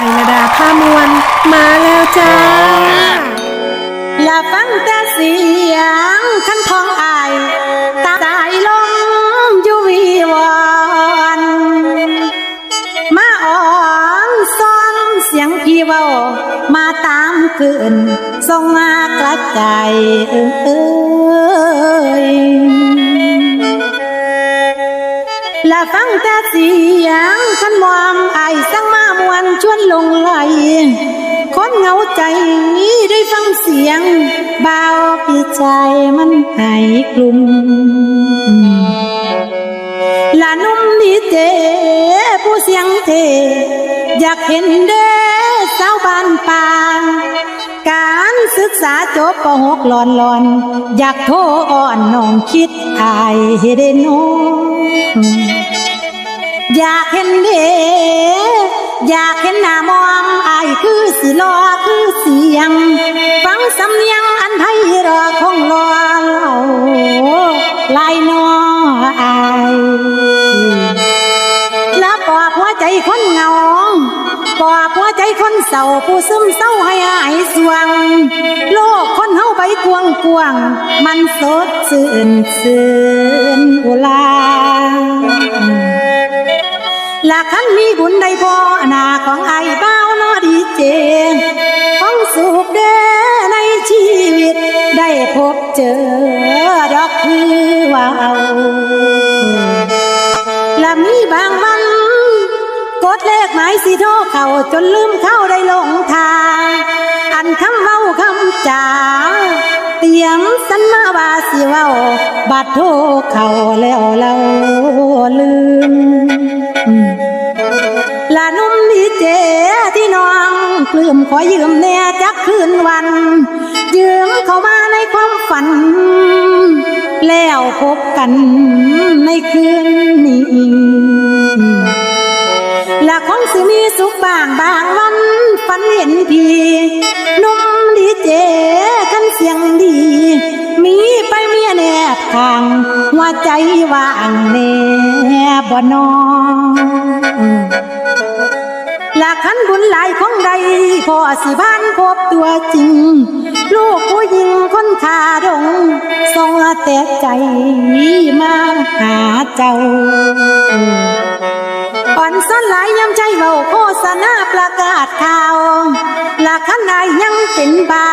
ไอระดาผ้ามวลมาแล้วจ้าอย่าฟังแต่เสียงคันของอายตาสายลมอยู่วีวอนมาอ่อนซ้อนเสียงพี่เว้ามาตามคืนส่งมากระจายเอ้ยและฟังแต่เสียงคันมอมไอสังมา มวนชวนลงไหลคนเหงาใจนี้ได้ฟังเสียงเบาพี่ใจมันหายกลุ่มละนุ่มดีเจผู้เสียงเท อยากเห็นเด้สาวบ้านป่าการศึกษาจบปหกหลอนหลอน อยากโทรอ่อนน้องคิดอายให้ได้น้องอยากเห็นเด อยากเห็นหน้ามอมอายคือสิรอคือเสียง ฟังสำเนียงอันไทยรอคงรอเล่าลายนออายแล้วปอบหัวใจคนเหงาปอบหัวใจคนเศร้าผู้ซึมเศร้าให้อายสวง โลกคนเฮาไปกวงกวง มันสดชื่นชื่นอุลา เจอดอกคือว่าเอาและมีบางวัน กดเลขหมายสิโทเข้าจนลืมเข้าได้ลงทาง อันคำเว้าคำจาเตรียมสันมาว่าสิเว้าบัดโทเข้าแล้วเราลืมลานุ่มดีเจที่น้องปลื้มขอยืมแน่จักคืนวัน ยืมเข้ามาในความ พบกันในคืนนี้ละคงสิมีสุขบางบางวันฝันเห็นพี่นุ่มดีเจคันเสียงดี มีไปเมียแนบทางหัวใจว่างแน่บ่นอหลักขันบุญหลายของใดพอสิบ้านพบตัวจริง แต่ใจมาหาเจ้าอ่อนซ้อนหลายย้ำใจเบาโฆษณาประกาศข่าวหลักขันใดยังเป็นเบา